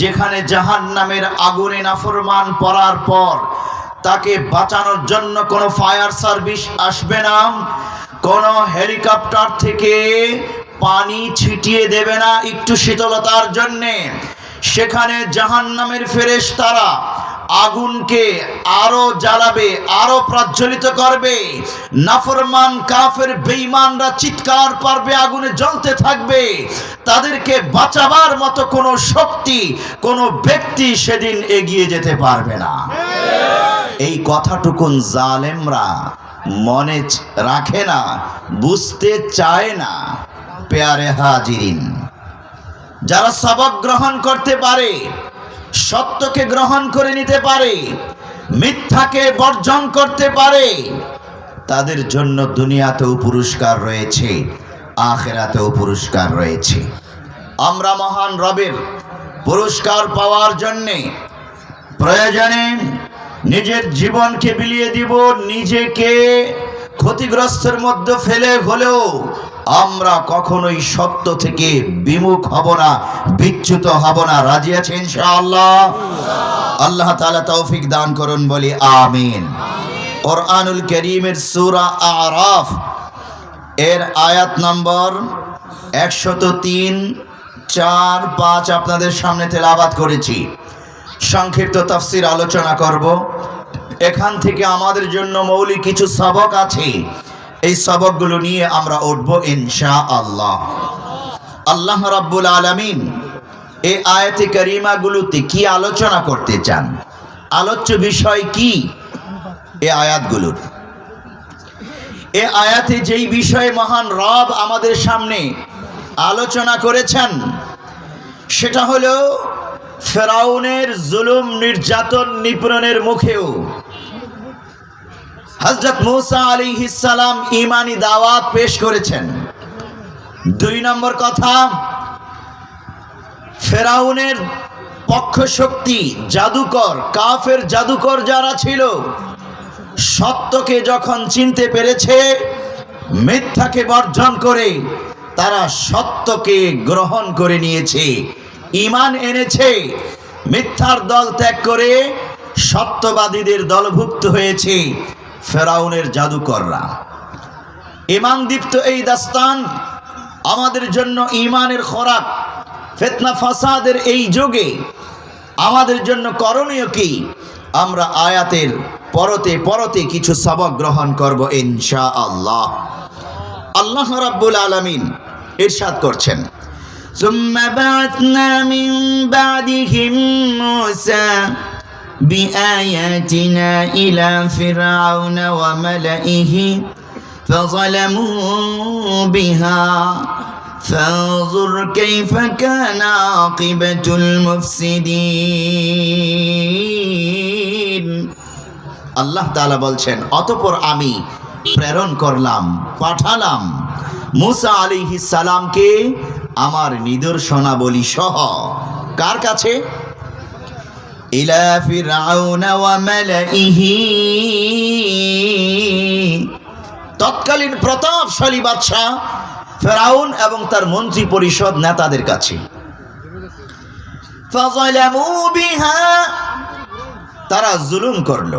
যেখানে জাহান নামের আগুনে নাফরমান পড়ার পর তাকে বাঁচানোর জন্য কোনো ফায়ার সার্ভিস আসবে না, কোনো হেলিকপ্টার থেকে পানি ছিটিয়ে দেবে না একটু শীতলতার জন্যে। সেখানে জাহান নামের ফেরেশ তারা আগুনকে আরও জ্বালাবে, আরও প্রজ্বলিত করবে। নাফরমান কাফের বেঈমানরা চিৎকার পারবে, আগুনে জ্বলতে থাকবে। তাদেরকে বাঁচাবার মতো কোনো শক্তি, কোনো ব্যক্তি সেদিন এগিয়ে যেতে পারবে না। এই কথাটুকুন জালেমরা মনে রাখে না, বুঝতে চায় না, পেয়ারে হাজিরিন। যারা সবক গ্রহণ করতে পারে সত্যকে গ্রহণ করে নিতে পারে, মিথ্যাকে বর্জন করতে পারে, তাদের জন্য দুনিয়াতেও পুরস্কার রয়েছে, আখেরাতেও পুরস্কার রয়েছে। আমরা মহান রবের পুরস্কার পাওয়ার জন্যে প্রয়োজনে নিজের জীবনকে বিলিয়ে দিব, নিজেকে ক্ষতিগ্রস্তের মধ্যে ফেলে হলেও আমরা কখনোই সত্য থেকে বিমুখ হব না, বিচ্যুত হব না। রাজি আছে ইনশাআল্লাহ? আল্লাহ তাআলা তৌফিক দান করুন বলি আমিন। কোরআনুল করিমের সূরা আরাফ, এর আয়াত নম্বর একশত তিন, চার, পাঁচ আপনাদের সামনে তেলাবাত করেছি। সংক্ষিপ্ত তাফসির আলোচনা করব। এখান থেকে আমাদের জন্য মৌলিক কিছু সবক আছে। এই সবকগুলো নিয়ে আমরা উঠব ইনশা আল্লাহ আল্লাহ রাব্বুল আলামিন এই আয়াতে করিমাগুলোতে কি আলোচনা করতে চান? আলোচ্য বিষয় কি? এই আয়াতগুলোর এ আয়াতে যেই বিষয়ে মহান রব আমাদের সামনে আলোচনা করেছেন, সেটা হলো ফেরাউনের জুলুম নির্যাতন নিপীড়নের মুখেও। হজরত মুসা আলী সালাম ইমানি দাওয়াত পেশ করেছেন। দুই নম্বর কথা, ফেরাউনের পক্ষ শক্তি জাদুকর, কাফের জাদুকর যারা ছিল, সত্যকে যখন চিনতে পেরেছে, মিথ্যাকে বর্জন করে তারা সত্যকে গ্রহণ করে নিয়েছে। ইমান এনেছে, মিথ্যার দল ত্যাগ করে সত্যবাদীদের দলভুক্ত হয়েছে। ফেরাউনের জাদুকররা ইমান দীপ্ত এই দাস্তান আমাদের জন্য ইমানের খোরাক ফেতনা ফাসাদের এই যুগে আমাদের জন্য করণীয় কি আমরা আয়াতের পরতে পরতে কিছু সবক গ্রহণ করব ইনশা আল্লাহ আল্লাহ রাব্বুল আলামিন ইরশাদ করছেন ثم بعثنا من بعدهم موسى بآياتنا إلى فرعون وملئه فظلموا بها فانظر كيف كان عاقبة المفسدين আল্লাহ তাআলা বলছেন অতপর আমি প্রেরণ করলাম পাঠালাম মুসা আলাইহিস সালামকে আমার নিদর্শনাবলী সহ কার কাছে ফিরআউনা ওয়া মালাইহি। তৎকালীন প্রতাপশালী বাদশাহ ফেরাউন এবং তার মন্ত্রী পরিষদ নেতাদের কাছে। তারা জুলুম করল।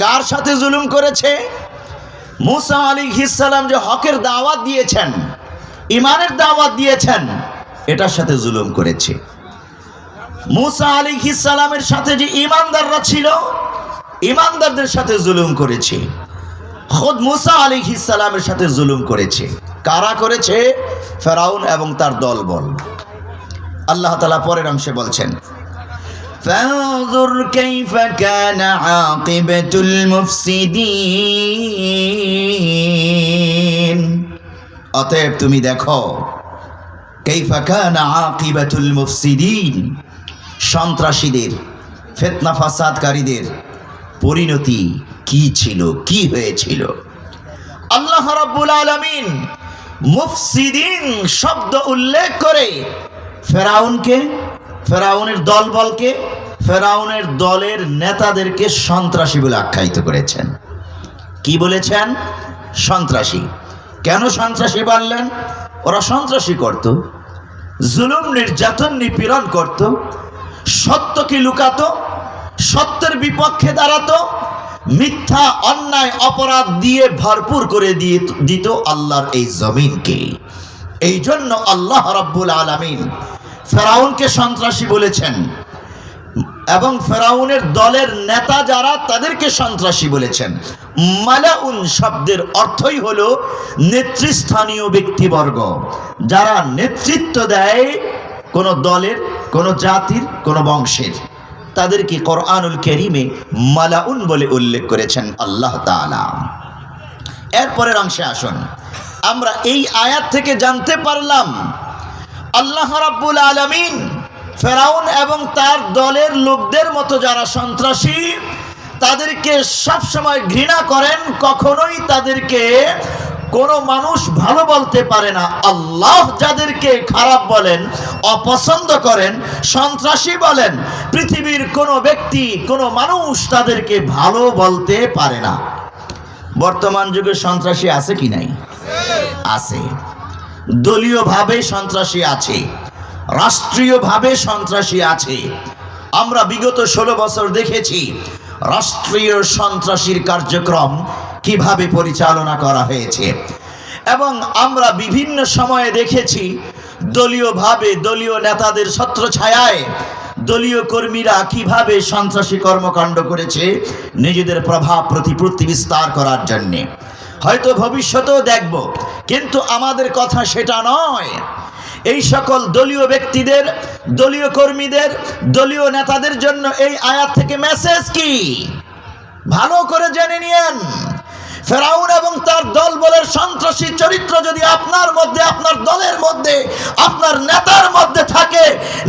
কার সাথে জুলুম করেছে? মুসা আলী সালাম যে হকের দাওয়াত দিয়েছেন ইমানের দাওয়াত দিয়েছেন, এটার সাথে জুলুম করেছে। মুসা আলী সালামের সাথে যে ইমানদাররা ছিল ইমানদারদের সাথে জুলুম করেছে খোদ মুসা আলী সালামের সাথে জুলুম করেছে কারা করেছে ফেরাউন এবং তার দলবল আল্লাহ তালা পরের অংশে বলছেন فانظر كيف كان عاقبة المفسدين অতএব তুমি দেখো كيف كان عاقبة المفسدين সন্ত্রাসীদের, ফেতনা ফাসাদকারীদের পরিণতি কি ছিল, কি হয়েছিল? আল্লাহ রাব্বুল আলামিন মুফসিদিন শব্দ উল্লেখ করে ফেরাউনকে, ফেরাউনের দলবলকে, ফেরাউনের দলের নেতাদেরকে সন্ত্রাসী বলে আখ্যায়িত করেছেন। কি বলেছেন? সন্ত্রাসী। কেন সন্ত্রাসী বানলেন? ওরা সন্ত্রাসী করত, জুলুম, নির্যাতন, নিপীড়ন করত সত্যকে লুকাতো, সত্যের বিপক্ষে দাঁড়াতো, মিথ্যা, অন্যায়, অপরাধ দিয়ে ভরপুর করে দিয়ে দিত আল্লাহর এই জমিনকে। এই জন্য আল্লাহ রাব্বুল আলামিন ফেরাউনকে সন্ত্রাসী বলেছেন এবং ফেরাউনের দলের নেতা যারা তাদেরকে সন্ত্রাসী বলেছেন। মালাউন শব্দের অর্থই হলো নেতৃস্থানীয় ব্যক্তিবর্গ। যারা নেতৃত্ব দেয় কোনো দলের কোনো জাতির, কোনো বংশের। তাদেরকে কোরআনুল কেরিমে মালাউন বলে উল্লেখ করেছেন আল্লাহ তাআলা। এরপরের অংশে আসুন। আমরা এই আয়াত থেকে জানতে পারলাম, আল্লাহ রাব্বুল আলমিন ফেরাউন এবং তার দলের লোকদের মতো যারা সন্ত্রাসী, তাদেরকে সব সময় ঘৃণা করেন, কখনোই তাদেরকে কোনো মানুষ ভালো বলতে পারে না। আল্লাহ যাদেরকে খারাপ বলেন, অপছন্দ করেন, সন্ত্রাসী বলেন, পৃথিবীর কোনো ব্যক্তি, কোনো মানুষ তাদেরকে ভালো বলতে পারে না। বর্তমান যুগে সন্ত্রাসী আছে কি নাই? আছে। দলীয়ভাবে সন্ত্রাসী আছে। রাষ্ট্রীয়ভাবে সন্ত্রাসী আছে। আমরা বিগত ষোলো বছর দেখেছি, রাষ্ট্রীয় সন্ত্রাসীর কার্যক্রম কীভাবে পরিচালনা করা হয়েছে। এবং আমরা বিভিন্ন সময়ে দেখেছি, দলীয়ভাবে দলীয় নেতাদের ছত্রছায়ায় দলীয় কর্মীরা কীভাবে সন্ত্রাসী কর্মকাণ্ড করেছে, নিজেদের প্রভাব প্রতিপত্তি বিস্তার করার জন্যে। হয়তো ভবিষ্যতেও দেখব, কিন্তু আমাদের কথা সেটা নয়। এই সকল দলীয় ব্যক্তিদের, দলীয় কর্মীদের, দলীয় নেতাদের জন্য এই আয়াত থেকে মেসেজ কি? ভালো করে জেনে নিয়েন। ফেরাউন এবং তার দল বলের সন্ত্রাসী চরিত্র যদি আপনার মধ্যে, আপনার দলের মধ্যে, আপনার নেতার মধ্যে থাকে,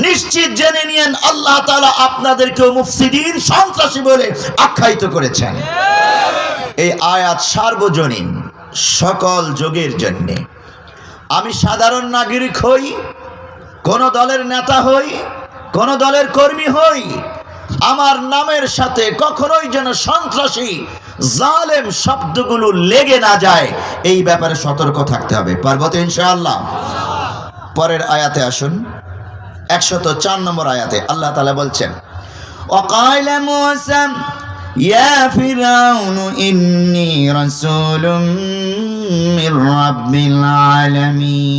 নিশ্চিত জেনে নিয়েন আল্লাহ তাআলা আপনাদেরকেও মুফসিদিন, সন্ত্রাসী বলে আখ্যায়িত করেছেন। এই আয়াত সার্বজনীন সকল যুগের জন্যে। আমি সাধারণ নাগরিক হই, কোন দলের নেতা হই, কোন দলের কর্মী হই, আমার নামের সাথে কখনোই যেন সন্ত্রাসী জালেম শব্দগুলো লেগে না যায় এই ব্যাপারে সতর্ক থাকতে হবে পার্বত ইনশাআল্লাহ পরের আয়াতে আসুন একশত চার নম্বর আয়াতে আল্লাহ তালা বলছেন وقال موسى يا فرعون إني رسول من رب العالمين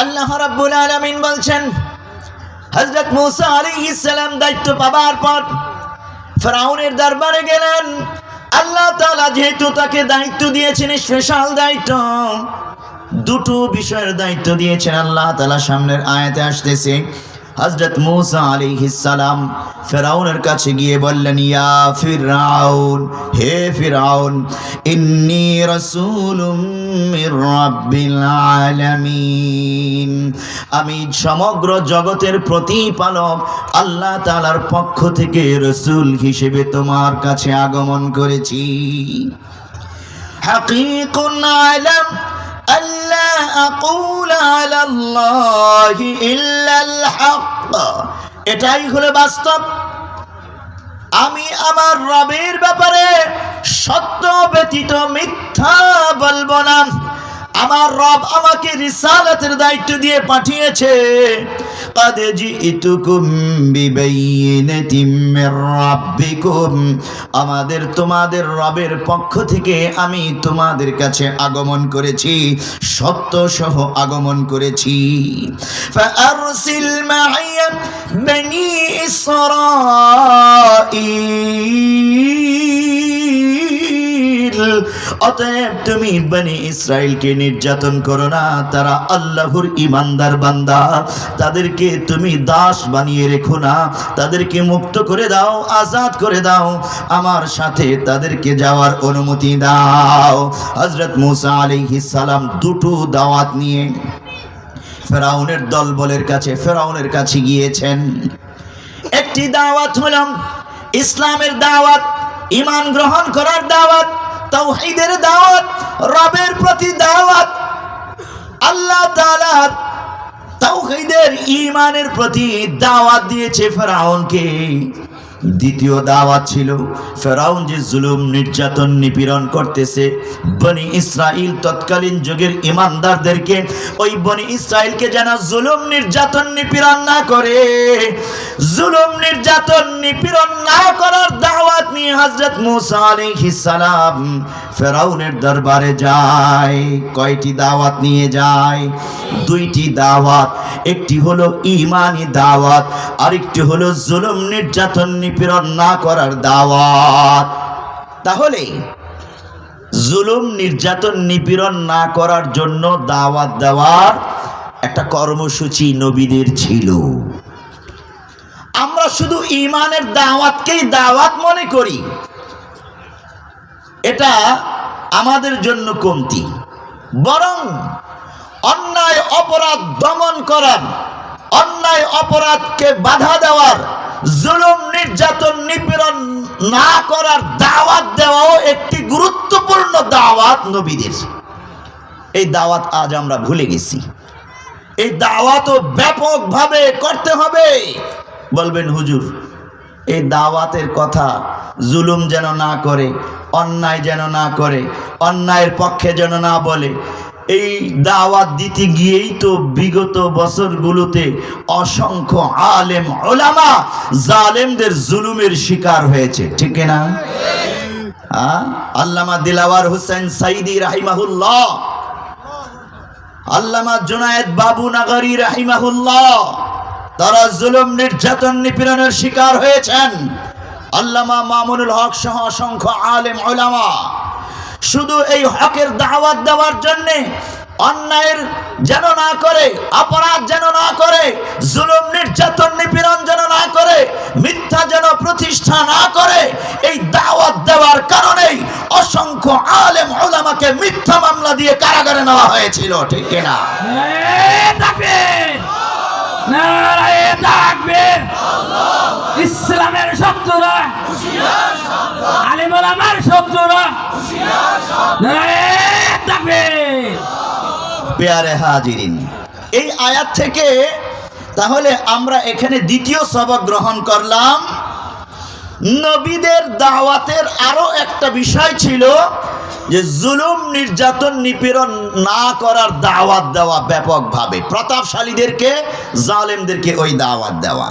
আল্লাহ রাব্বুল আলামিন বলছেন হযরত মুসা আলি ইসালাম দায়িত্ব পাবার পর ফ্রাউনের দরবারে গেলেন। আল্লাহ তালা যেহেতু তাকে দায়িত্ব দিয়েছেন স্পেশাল দায়িত্ব, দুটো বিষয়ের দায়িত্ব দিয়েছেন। আল্লাহ তালা সামনের আয়াতে আসতেছে হজরত মৌসা আলি সালাম ফেরাউনের কাছে গিয়ে বললেন, ইয়া ফিরাউন হে ফিরাউন ইন্নি রসুলুম আমি সমগ্র জগতের প্রতিপালক আল্লাহ তালার পক্ষ থেকে রসুল হিসেবে তোমার কাছে আগমন করেছি। হাকিকুন আলম, আল্লাহ আকুল এটাই হলো বাস্তব। আমি আমার রবের ব্যাপারে সত্য ব্যতীত মিথ্যা বলব না। আমার রব আমাকে রিসালাতের দায়িত্ব দিয়ে পাঠিয়েছে। قد جئتكم ببينة من ربكم আমাদের তোমাদের রবের পক্ষ থেকে আমি তোমাদের কাছে আগমন করেছি সত্য সহ আগমন করেছি فأرسل معي بني إسرائيل অতএব তুমি বনি ইসরায়েলকে নির্যাতন করো না। তারা আল্লাহর ইমানদার বান্দা। তাদেরকে তুমি দাস বানিয়ে রেখো না। তাদেরকে মুক্ত করে দাও, আজাদ করে দাও। আমার সাথে তাদেরকে যাওয়ার অনুমতি দাও। হজরত মুসা আলাইহিস সালাম দুটো দাওয়াত নিয়ে ফেরাউনের দলবলের কাছে, ফেরাউনের কাছে গিয়েছেন। একটি দাওয়াত হলাম ইসলামের দাওয়াত ইমান গ্রহণ করার দাওয়াত। তাওহীদের দাওয়াত, রবের প্রতি দাওয়াত, আল্লাহ তাআলার তাওহীদের ঈমানের প্রতি দাওয়াত দিয়েছে ফেরাউনকে। দ্বিতীয় দাওয়াত ছিল, ফেরাউন যে জুলুম, নির্যাতন, নিপীড়ন করতেছে, বনি ইসরাইল তৎকালীন যুগের ইমানদারদেরকে ওই বনি ইসরাইলকে যেন জুলুম, নির্যাতন, নিপীড়ন না করে, জুলুম, নির্যাতন, নিপীড়ন না করার হযরত মুসা সালাম ফেরাউনের দরবারে যায়, কয়টি দাওয়াত নিয়ে যায়? দুইটি দাওয়াত, একটি হলো ইমানি দাওয়াত, আরেকটি হলো জুলুম নির্যাতন নিপীড়ন না করার দাওয়াত। তাহলে, জুলুম নির্যাতন নিপীড়ন না করার জন্য দাওয়াত দেওয়ার একটা কর্মসূচি নবীদের ছিল। আমরা শুধু ইমানের দাওয়াতকেই দাওয়াত মনে করি। এটা আমাদের জন্য কমতি। বরং অন্যায় অপরাধ দমন করার, অন্যায় অপরাধকে বাধা দেওয়ার, জুলুম, নির্যাতন, নিপীড়ন না করার দাওয়াত দেওয়াও একটি গুরুত্বপূর্ণ দাওয়াত নবীদের। এই দাওয়াত আজ আমরা ভুলে গেছি। এই দাওয়াতও ব্যাপকভাবে করতে হবে। বলবেন, হুজুর, এই দাওয়াতের কথা জুলুম যেন না করে, অন্যায় যেন না করে, অন্যায়ের পক্ষে যেন না বলে, এই দাওয়াত দিতে গিয়েই তো বিগত বছরগুলোতে অসংখ্য আলেম ওলামা জালেমদের জুলুমের শিকার হয়েছে। ঠিক না? আল্লামা দিলাওয়ার হুসেন সাইদি রাহিমাহুল্লাহ, আল্লামা জুনায়েদ বাবু নাগরি রাহিমাহুল্লাহ তারা জুলুম, নির্যাতন, নিপীড়নের শিকার হয়েছেন। আল্লামা মামুনুল হক সহ অসংখ্য আলেম ওলামা শুধু এই হকের দাওয়াত দেওয়ার জন্যে অন্যায়ের যেন না করে, অপরাধ যেন না করে, জুলুম, নির্যাতন, নিপীড়ন যেন না করে, মিথ্যা যেন প্রতিষ্ঠা না করে, এই দাওয়াত দেওয়ার কারণেই অসংখ্য আলেম ওলামাকে মিথ্যা মামলা দিয়ে কারাগারে নেওয়া হয়েছিল, ঠিক কিনা? ইসলামের শত্রুরা। আলিম ওলামার শত্রুরা। পেয়ারে হাজিরিন। এই আয়াত থেকে তাহলে আমরা এখানে দ্বিতীয় সবক গ্রহণ করলাম। নবীদের দাওয়াতের আরও একটা বিষয় ছিল যে জুলুম নির্যাতন নিপীড়ন না করার দাওয়াত দেওয়া ব্যাপকভাবে প্রতাপশালীদেরকে জালেমদেরকে ওই দাওয়াত দেওয়া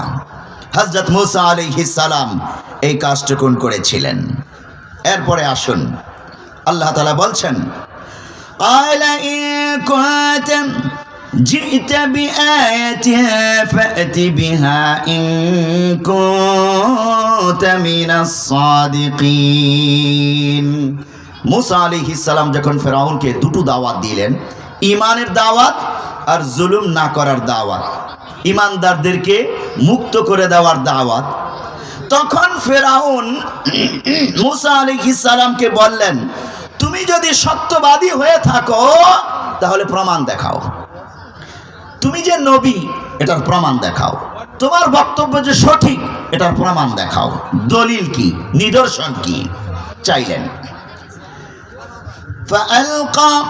হজরত মুসা আলাইহিস সালাম এই কাজটুকুন করেছিলেন এরপরে আসুন আল্লাহ তাআলা বলছেন قال إن كنت جئت بآية فأت بها إن كنت من الصادقين মুসা আলাইহিস সালাম যখন ফেরাউনকে দুটো দাওয়াত দিলেন ইমানের দাওয়াত আর জুলুম না করার দাওয়াত ইমানদারদেরকে মুক্ত করে দেওয়ার দাওয়াত। তখন ফেরাউন মুসা আলাইহিস সালামকে বললেন, তুমি যদি সত্যবাদী হয়ে থাকো, তাহলে প্রমাণ দেখাও। তুমি যে নবী, এটার প্রমাণ দেখাও। তোমার বক্তব্য যে সঠিক, এটার প্রমাণ দেখাও। দলিল কি? নিদর্শন কি? চাইলেন। فألقى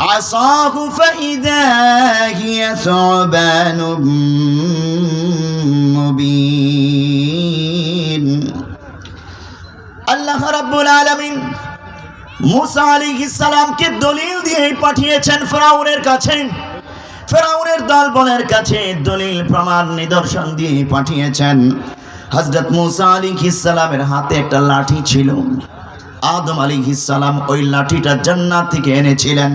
عصاه فإذا هي ثعبان مبين আল্লাহ রাব্বুল আলামিন মুসা আলাইহিস সালামকে দলিল দিয়ে পাঠিয়েছেন ফেরাউনের কাছে ফেরাউনের দলবলের কাছে দলিল প্রমাণ নিদর্শন দিয়ে পাঠিয়েছেন হযরত মুসা আলাইহিস সালামের হাতে একটা লাঠি ছিল আদম আলাইহিস সালাম ওই লাঠিটা জান্নাত থেকে এনেছিলেন।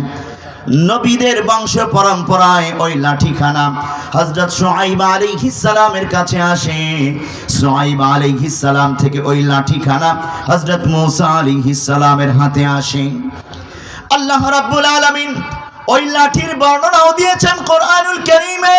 নবীদের বংশ পরম্পরায় ওই লাঠিখানা হজরত সোহাইব আলাইহিস সালামের কাছে আসে। সোহাইব আলাইহিস সালাম থেকে ওই লাঠিখানা হজরত মুসা আলাইহিস সালামের হাতে আসে। আল্লাহ রাব্বুল আলামিন ওই লাঠির বর্ণনাও দিয়েছেন কোরআনুল কারীমে।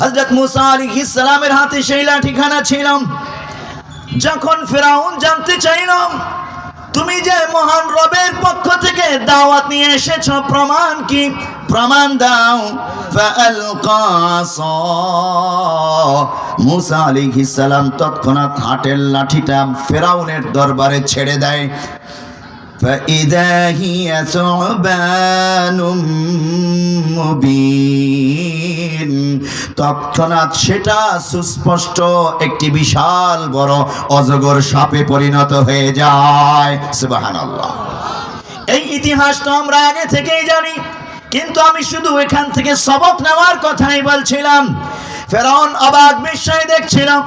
হজরত মুসা আলাইহিস সালামের হাতে সেই লাঠিখানা ছিল যখন ফেরাউন জানতে চাইলাম, তুমি যে মহান রবের পক্ষ থেকে দাওয়াত নিয়ে এসেছ, প্রমাণ কি? প্রমাণ দাও। মুসা আলাইহিস সালাম তৎক্ষণাৎ হাটের লাঠিটা ফেরাউনের দরবারে ছেড়ে দেয়। فإذا هي ثعبان মুবিন তৎক্ষণাৎ সেটা সুস্পষ্ট একটি বিশাল বড় অজগর সাপে পরিণত হয়ে যায় সুবহানাল্লাহ এই ইতিহাস তো আমরা আগে থেকেই জানি কিন্তু আমি শুধু এখান থেকে সবক নেওয়ার কথাই বলছিলাম ফেরাউন অবাক বিস্ময় দেখছিলাম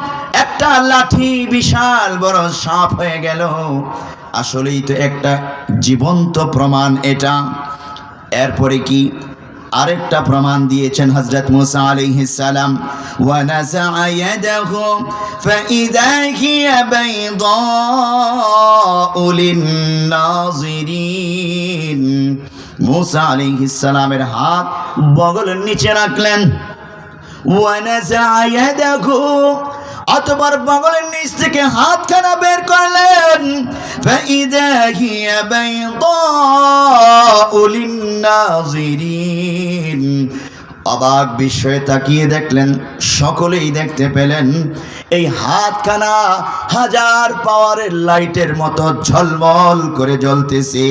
একটা লাঠি বিশাল বড় সাপ হয়ে গেল আসলেই তো একটা জীবন্ত প্রমাণ এটা। এরপরে কি? আরেকটা প্রমাণ দিয়েছেন হযরত মুসা আলাইহিস সালাম। ওয়া নাযা ইয়াদাহু ফাইদা হিয়া বাইদাউ লিন-নাযিরিন মুসা আলাইহিস সালামের হাত বগলের নিচে রাখলেন। ওয়া নাযা অতবার বগলের নিচ থেকে হাতখানা বের করলেন। অবাক বিস্ময়ে তাকিয়ে দেখলেন, সকলেই দেখতে পেলেন, এই হাতখানা হাজার পাওয়ারের লাইটের মতো ঝলমল করে জ্বলতেছে।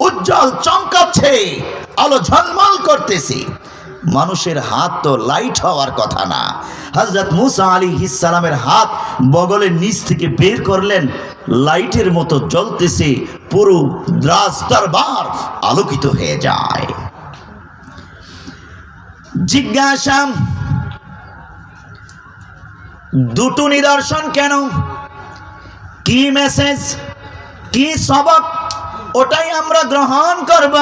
উজ্জ্বল চমকাচ্ছে, আলো ঝলমল করতেছে। মানুষের হাত তো লাইট হওয়ার কথা না। হজরত মুসা আলী সালামের হাত বগলের নিচ থেকে বের করলেন লাইটের মতো জ্বলতেছে, পুরো দ্রাস দরবার আলোকিত হয়ে যায়। জিজ্ঞাসা, দুটো নিদর্শন কেন? কি মেসেজ কি সবক? ওটাই আমরা গ্রহণ করব।